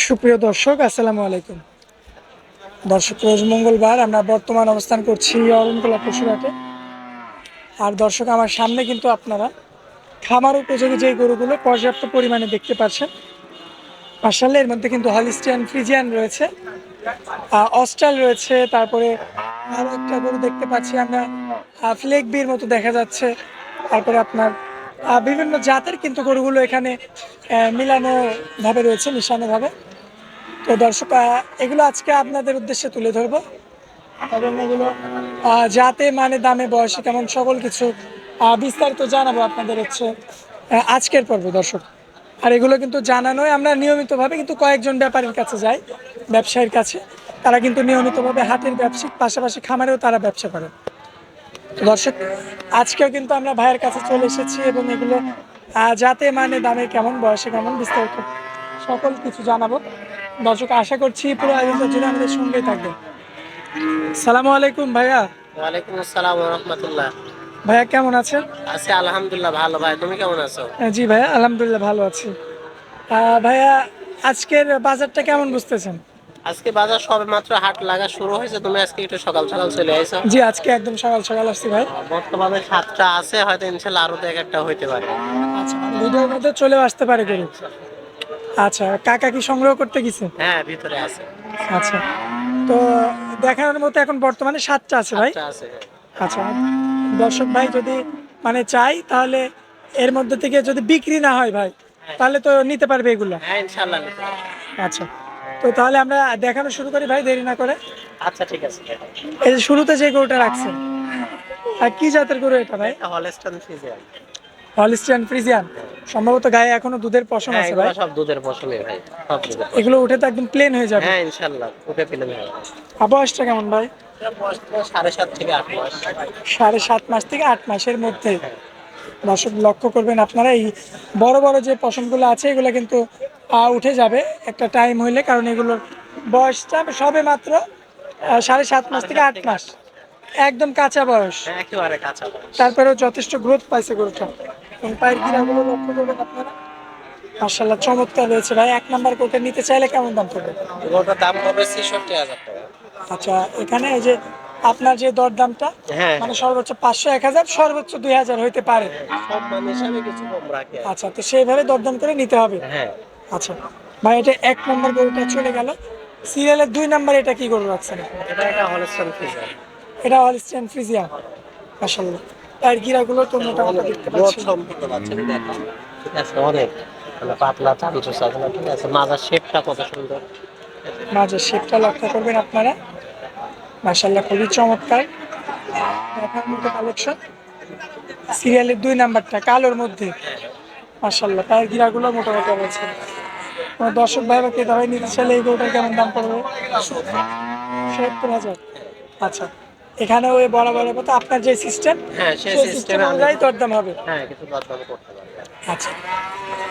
সুপ্রিয় দর্শক আসসালামু আলাইকুম। দর্শক রোজ মঙ্গলবার আমরা বর্তমান অবস্থান করছি অরণকোলা পশুরহাটে আর দর্শক আমার সামনে কিন্তু আপনারা খামার উপযোগী যে গরুগুলো পর্যাপ্ত পরিমাণে দেখতে পাচ্ছেন মার্শাল এর মধ্যে কিন্তু হলিস্টিয়ান ফ্রিজিয়ান রয়েছে অস্ট্রাল রয়েছে তারপরে আরও একটা গরু দেখতে পাচ্ছি আমরা ফ্লেক বির মতো দেখা যাচ্ছে তারপরে আপনার বিভিন্ন জাতের কিন্তু গরুগুলো এখানে আহ, মিলানো ভাবে রয়েছে মিশানো ভাবে তো দর্শক এগুলো আজকে আপনাদের উদ্দেশ্যে তুলে ধরবো। এবং এগুলো জাতে মানে দামে, বয়সে কেমন সকল কিছু বিস্তারিত জানাব আপনাদের হচ্ছে আজকের পর্ব দর্শক। আর এগুলো কিন্তু জানানোই আমরা নিয়মিতভাবে কিন্তু কয়েকজন ব্যাপারীর কাছে যাই, ব্যবসায়ীর কাছে। তারা কিন্তু নিয়মিতভাবে হাটের ব্যবসায়িক, পাশাপাশি খামারেও তারা ব্যবসা করে। দর্শক, আজকেও কিন্তু আমরা ভাইয়ের কাছে চলে এসেছি এবং এগুলো যাতে মানে দামে কেমন, বয়সে কেমন, বিস্তারিত সকল কিছু জানাব। দর্শক আশা করছি পুরো আয়োজন জুড়ে আমাদের সঙ্গেই থাকবেন সালামু আলাইকুম ভাইয়া। ওয়ালাইকুম আসসালাম রহমতুল্লাহ। ভাইয়া কেমন আছেন? আছি আলহামদুলিল্লাহ ভালো ভাই তুমি কেমন আছো? জি ভাইয়া আলহামদুলিল্লাহ ভালো আছি। ভাইয়া আজকের বাজারটা কেমন বুঝতেছেন? আজকে বাজার সবে মাত্র হাট লাগা শুরু হয়েছে তুমি আজকে একটু সকাল সকাল চলে আইছো। জি আজকে একদম সকাল সকাল আসছি ভাই। বর্তমানে সাতটা আছে হয়তো ইনশাল্লাহ আরও এক একটা হইতে পারে। আচ্ছা ভিডিওর মধ্যে চলেও আসতে পারে গরু। আচ্ছা কাকা কি সংগ্রহ করতে গেছে? হ্যাঁ ভিতরে আছে। আচ্ছা তো দেখানোর মতো এখন বর্তমানে সাতটা আছে ভাই? আছে আচ্ছা দর্শক ভাই যদি মানে চাই তাহলে এর মধ্যে থেকে যদি বিক্রি না হয় ভাই তাহলে তো নিতে পারবে এগুলো? হ্যাঁ পারবে। আচ্ছা তো তাহলে আমরা দেখানো শুরু করি ভাই দেরি না করে। আচ্ছা ঠিক আছে এই যে শুরুতে যে গরুটা রাখছেন আর কি জাতের গরু এটা ভাই? এটা হলস্টন ফিজিয়ান হলিস্টিয়ান ফ্রিজিয়ান সম্ভবত গায়ে এখনও দুধের পশম হ্যাঁ আছে ভাই। সব দুধের পশমে ভাই। এগুলো উঠে তো একদম প্লেন হয়ে যাবে। হ্যাঁ ইনশাল্লাহ উঠে পেলে ভাই আর বয়সটা কেমন ভাই? সাড়ে সাত থেকে আট মাস। সাড়ে সাত মাস থেকে আট মাসের মধ্যে। দর্শক লক্ষ্য করবেন আপনারা এই বড় বড় যে পশমগুলো আছে এগুলো কিন্তু উঠে যাবে একটা টাইম হইলে কারণ এগুলোর বয়সটা সবে মাত্র সাড়ে সাত মাস থেকে আট মাস। একদম কাঁচা বয়স। হ্যাঁ একেবারে কাঁচা বয়স। তারপরেও যথেষ্ট গ্রোথ পাইছে গরুটা। এবং পায়ের গিরাগুলো লক্ষ্য করবেন আপনারা। মার্শাল্লাহ চমৎকার রয়েছে ভাই। এক নাম্বার নিতে চাইলে কেমন দাম পড়বে? দাম হবে ছেষট্টি হাজার টাকা। আচ্ছা এখানে এই যে আপনার যে দরদামটা হ্যাঁ। মানে সর্বোচ্চ পাঁচশো এক হাজার সর্বোচ্চ দুই হাজার হইতে পারে। আচ্ছা তো সেইভাবে দরদাম করে নিতে হবে। হ্যাঁ। আচ্ছা ভাই এটা এক নম্বর গরুটা চলে গেল। সিরিয়ালের দুই নম্বরে এটা কি গরু রাখছেন? এটা একটা হলস্টন ফিজার এটা হলিস্টিয়ান ফ্রিজিয়া মাসাল্লাহ এর গিরাগুলো তো মোটামুটি দেখতে পাচ্ছি সম্পূর্ণ বাচ্চা। দেখো। ঠিক আছে অনেক। মানে পাতলা চামচু সাজানো ঠিক আছে। মাজার শেপটা কত সুন্দর। মাঝে শেপটা লক্ষ্য করবেন আপনারা। মাসাল্লাহ খুবই চমৎকার। দেখার মতো কালেকশন সিরিয়ালের দুই নাম্বারটা কালোর মধ্যে। মাসাল্লাহ পায়ের গিরাগুলো মোটামুটি রয়েছে কোনো দর্শক ভাই বা ক্রেতা ভাই নিতে চাইলে এই গরুটার কেমন দাম পড়বে? সত্তর হাজার। আচ্ছা। এখানে ওই বড় বড় কথা আপনার যে সিস্টেম হ্যাঁ সেই সিস্টেম অনুযায়ী দরদাম হবে। হ্যাঁ কিছু দরদাম করতে পারব। আচ্ছা।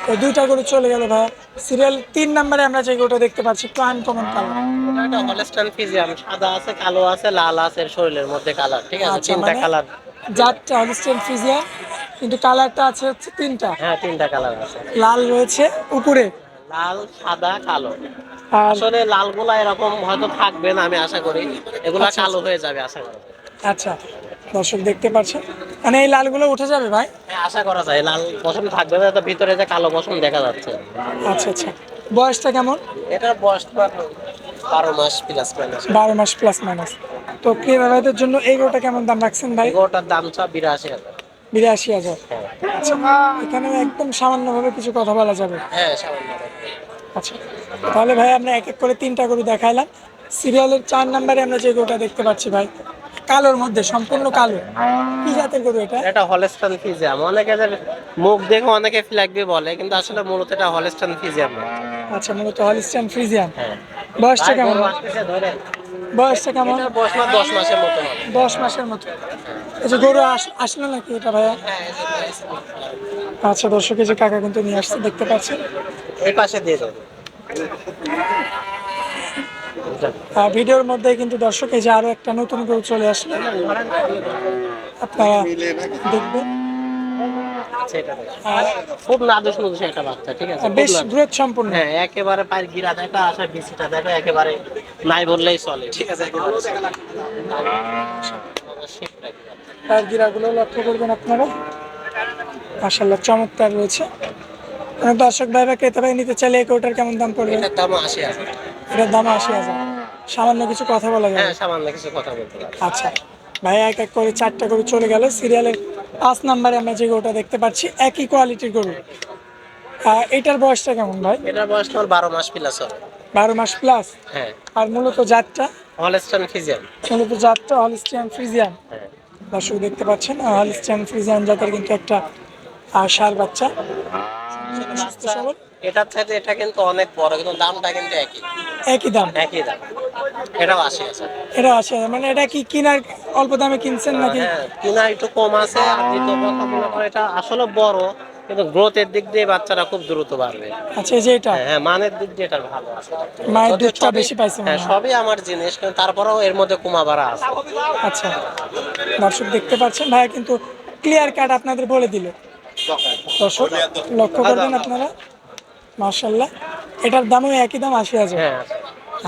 তো দুইটা গরু চলে গেল ভাই। সিরিয়াল তিন নম্বরে আমরা যে গরুটা দেখতে পাচ্ছি একটু আনকমন কালার এটা একটা হলস্টন ফিজিয়াম সাদা আছে কালো আছে লাল আছে শরীরের মধ্যে কালার ঠিক আছে? আচ্ছা, তিনটা কালার জাতটা হলিস্টেন ফ্রিজিয়ান কিন্তু কালারটা আছে হচ্ছে তিনটা। হ্যাঁ তিনটা কালার আছে। লাল রয়েছে উপরে। লাল সাদা কালো। আসলে লালগুলা এরকম হয়তো থাকবে না আমি আশা করি। এগুলা আচ্ছা, কালো হয়ে যাবে আশা করি। আচ্ছা দর্শক দেখতে পাচ্ছেন মানে এই লালগুলো উঠে যাবে ভাই? হ্যাঁ, আশা করা যায়। লাল পশম থাকবে না তো ভিতরে যে কালো পশম দেখা যাচ্ছে। আচ্ছা আচ্ছা। বয়সটা কেমন? এটার বয়স বারো মাস প্লাস মাইনাস বারো মাস প্লাস মাইনাস তো ক্রেতা ভাইদের জন্য এই গরুটা কেমন দাম রাখছেন ভাই? এগোটার দাম ছ বিরাশি হাজার। বিরাশি হাজার। হ্যাঁ। আচ্ছা এখানে একদম সামান্যভাবে কিছু কথা বলা যাবে। হ্যাঁ সামান্য। আচ্ছা। তাহলে ভাই আমরা এক এক করে তিনটা গরু দেখাইলাম। সিরিয়ালের চার নাম্বারে আমরা যে গরুটা দেখতে পাচ্ছি ভাই কালোর মধ্যে সম্পূর্ণ কালো। কি জাতের গরু এটা? এটা হলস্টন ফিজিয়াম। অনেকে যে মুখ দেখে অনেকে ফ্ল্যাগবি বলে কিন্তু আসলে মূলত এটা হলস্টন ফিজিয়াম। আচ্ছা মূলত হলিস্টান ফ্রিজিয়ান হ্যাঁ। বয়সটা কেমন? বয়সটা কেমন? বয়স মাত্র দশ মাসের মতো দশ মাসের মতো। এই যে গরু আস- আসলো নাকি এটা ভাইয়া? হ্যাঁ আচ্ছা দর্শক এই যে কাকা কিন্তু নিয়ে আসছে দেখতে পাচ্ছেন। এই পাশে দিয়ে আহ, ভিডিওর মধ্যে কিন্তু দর্শক এই যে আরও একটা নতুন গরু চলে আসলো। আপনারা দেখবেন। বাচ্চা এটা দেখেন। আর খুব নাদুস নুদুস একটা বাচ্চা ঠিক আছে? বেশ গ্রোথ সম্পূর্ণ। হ্যাঁ একেবারে পায়ের গিরা দেখা আসা বিচিটা দেখা একেবারে নাই বললেই চলে। ঠিক আছে গিরাগুলো লক্ষ্য করবেন আপনারা। মাসাল্লাহ চমৎকার রয়েছে। দর্শক ভাই বা ক্রেতা ভাই নিতে চাইলে এই গরুটার কেমন দাম পড়বে? এটার দাম আশি হাজার। এটার দাম আশি হাজার। সামান্য কিছু কথা বলা যাবে? হ্যাঁ সামান্য কিছু কথা বলতে পারি। আচ্ছা ভাই এক এক করে চারটা গরু চলে গেল। সিরিয়ালের পাঁচ নাম্বারে আমরা যে গরুটা দেখতে পাচ্ছি একই কোয়ালিটির গরু। এটার বয়সটা কেমন ভাই? এটার বয়স তোমার বারো মাস প্লাস হবে। বারো মাস প্লাস হ্যাঁ। আর মূলত জাতটা? হলস্টান ফিজিয়ান মূলত জাতটা হলিস্টিয়ান ফ্রিজিয়ান দর্শক দেখতে পাচ্ছেন হলিস্টিয়ান ফ্রিজিয়ান জাতের কিন্তু একটা আহ, ষাঁড় বাচ্চা এটার চাইতে এটা কিন্তু অনেক বড় কিন্তু দামটা কিন্তু একই। একই দাম। একই দাম। এটাও আশি আছে। এটা আছে। মানে এটা কি কিনার অল্প দামে কিনছেন নাকি? হ্যাঁ কিনা একটু কম আছে। আর দ্বিতীয় কথা মনে করো এটা আসলে বড় কিন্তু গ্রোথের দিক দিয়ে বাচ্চারা খুব দ্রুত বাড়বে। আচ্ছা যে এটা? হ্যাঁ, হ্যাঁ মানের দিক দিয়ে এটা ভালো আছে। মায়ের দুধটা সবই- বেশি পাইছে হ্যাঁ। সবই আমার জিনিস কিন্তু তারপরেও এর মধ্যে কুমা বাড়া আছে। আচ্ছা দর্শক দেখতে পাচ্ছেন ভাইয়া কিন্তু ক্লিয়ার কাট আপনাদের বলে দিল। দর্শক লক্ষ্য করবেন আপনারা। মার্শাল্লাহ এটার দামও একই দাম আশি হাজার। হ্যাঁ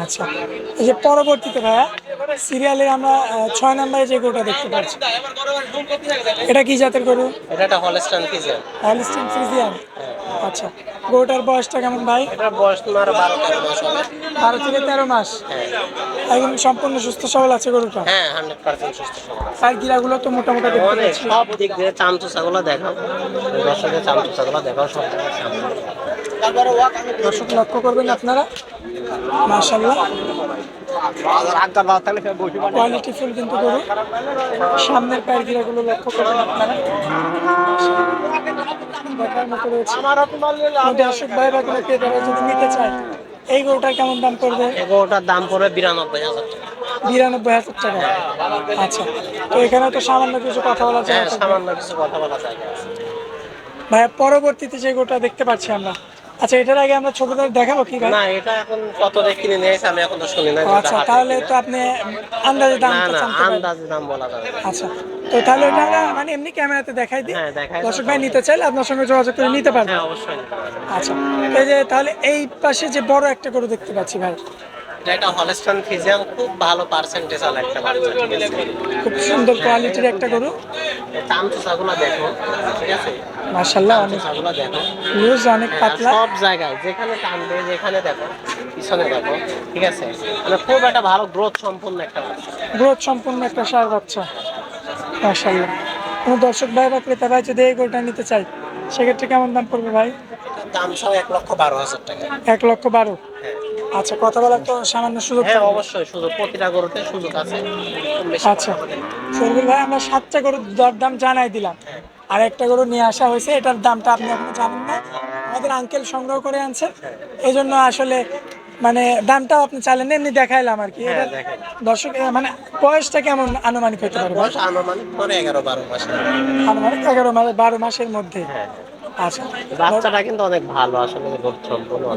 আচ্ছা। এই যে পরবর্তীতে ভাইয়া সিরিয়ালে আমরা ছয় নম্বরে যে গরুটা দেখতে পাচ্ছি। এটা কি জাতের গরু? এটা একটা হলস্টান ফিজিয়ান হলস্টান ফ্রিজিয়ান আচ্ছা গরুটার বয়সটা কেমন ভাই? এটার বয়স তোমার বারো তেরো মাস হবে। বারো থেকে তেরো মাস। হ্যাঁ। একদম সম্পূর্ণ সুস্থ সবল আছে গরুটা? হ্যাঁ হান্ড্রেড পার্সেন্ট সুস্থ সবল আর গিরাগুলো তো মোটামুটি দেখতে অনেক পাচ্ছি। সব দিক দিয়ে চামচুচাগুলো দেখাও। দর্শকের চামচুচাগুলো দেখাও সব দর্শক লক্ষ্য করবেন আপনারা। মাশাল্লাহ কোয়ালিটি ফুল কিন্তু গরু। সামনের পায়ের গিরাগুলো লক্ষ্য করবেন আপনারা। দেখার মতো রয়েছে। দর্শক ভাই বা কোনো ক্রেতারা যদি নিতে চায় এই গরুটার কেমন দাম পড়বে? গরুটার দাম পড়বে বিরানব্বই হাজার বিরানব্বই হাজার টাকা? আচ্ছা তো এখানে তো সামান্য কিছু কথা বলা যায়। হ্যাঁ সামান্য কিছু কথা বলা যায়। ভাইয়া পরবর্তীতে যে গোটা দেখতে পাচ্ছি আমরা আচ্ছা এটার আগে আমরা ছোটদের দেখাবো কি না এটা এখন কত দিয়ে কিনে এসে আমি এখন তো শুনি না আচ্ছা তাহলে তো আপনি আন্দাজে দাম আন্দাজে দাম বলা যাবে আচ্ছা তো তাহলে মানে এমনি ক্যামেরাতে দেখাই দিই। হ্যাঁ দর্শক ভাই নিতে চাইলে আপনার সঙ্গে যোগাযোগ করে নিতে পারবেন। হ্যাঁ অবশ্যই। আচ্ছা এই যে তাহলে এই পাশে যে বড় একটা গরু দেখতে পাচ্ছি ভাই এটা একটা হলস্টান ফিজিয়াম খুব ভালো পার্সেন্টেজ আলা একটা বাচ্চা ঠিক আছে? খুব সুন্দর কোয়ালিটির একটা গরু। চামচুচাগুলো দেখো ঠিক আছে? অনেক চামচুচাগুলো দেখো। লুজ অনেক হ্যাঁ, পাতলা। সব জায়গায় যেখানে টানবে যেখানে দেখো পিছনে দেখো ঠিক আছে? মানে খুব একটা ভালো গ্রোথ সম্পন্ন একটা বাচ্চা গ্রোথ সম্পূর্ণ একটা সার বাচ্চা মার্শাল্লাহ কোনো দর্শক ভাই বা ক্রেতা ভাই যদি এই গরুটা নিতে চাই সেক্ষেত্রে কেমন দাম পড়বে ভাই? দাম সব এক লক্ষ বারো হাজার টাকা। এক লক্ষ বারো। হ্যাঁ। আচ্ছা কথা বলার তো সামান্য সুযোগ হ্যাঁ অবশ্যই শুধু প্রতিটা গরুতে সুযোগ আছে। আচ্ছা। শরীফুল ভাই আমরা সাতটা গরুর দরদাম জানাই দিলাম। আর একটা গরু নিয়ে আসা হয়েছে এটার দামটা আপনি এখনও জানেন না। আমাদের আঙ্কেল সংগ্রহ করে আনছেন এই জন্য আসলে মানে দামটাও আপনি চাইলেন না, এমনি দেখাইলাম আর কি। হ্যাঁ। দর্শক মানে বয়সটা কেমন আনুমানিক হতে পারে? বয়স আনুমানিক এগারো বারো মাস আনুমানিক এগারো মাস বারো মাসের মধ্যে। আচ্ছা। বাচ্চাটা কিন্তু অনেক ভালো আসলে অনেক।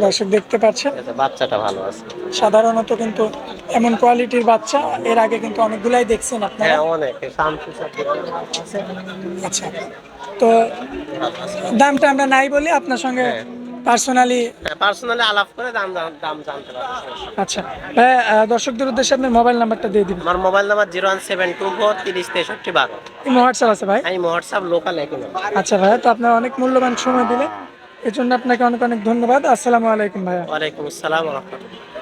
দর্শক দেখতে পাচ্ছেন? বাচ্চাটা ভালো আছে। সাধারণত কিন্তু এমন কোয়ালিটির বাচ্চা এর আগে কিন্তু অনেকগুলাই দেখছেন আপনারা? হ্যাঁ অনেক। আচ্ছা। তো দামটা আমরা নাই বলি আপনার সঙ্গে হ্যাঁ। পার্সোনালি পার্সোনালি আলাপ করে দাম দাম- জানতে পারবে আচ্ছা। দর্শকদের উদ্দেশ্যে আপনার মোবাইল নাম্বারটা দিয়ে দিন আমার mobile number zero one seven two four তিরিশ তেষট্টি বারো। হোয়াটসঅ্যাপ আছে ভাই? আমি হোয়াটসঅ্যাপ লোকাল একই আচ্ছা ভাইয়া তো আপনার অনেক মূল্যবান সময় দিলে এই জন্য আপনাকে অনেক অনেক ধন্যবাদ। আসসালামু আলাইকুম ভাইয়া। ওয়ালাইকুম আসসালাম রহমতুল্লাহ।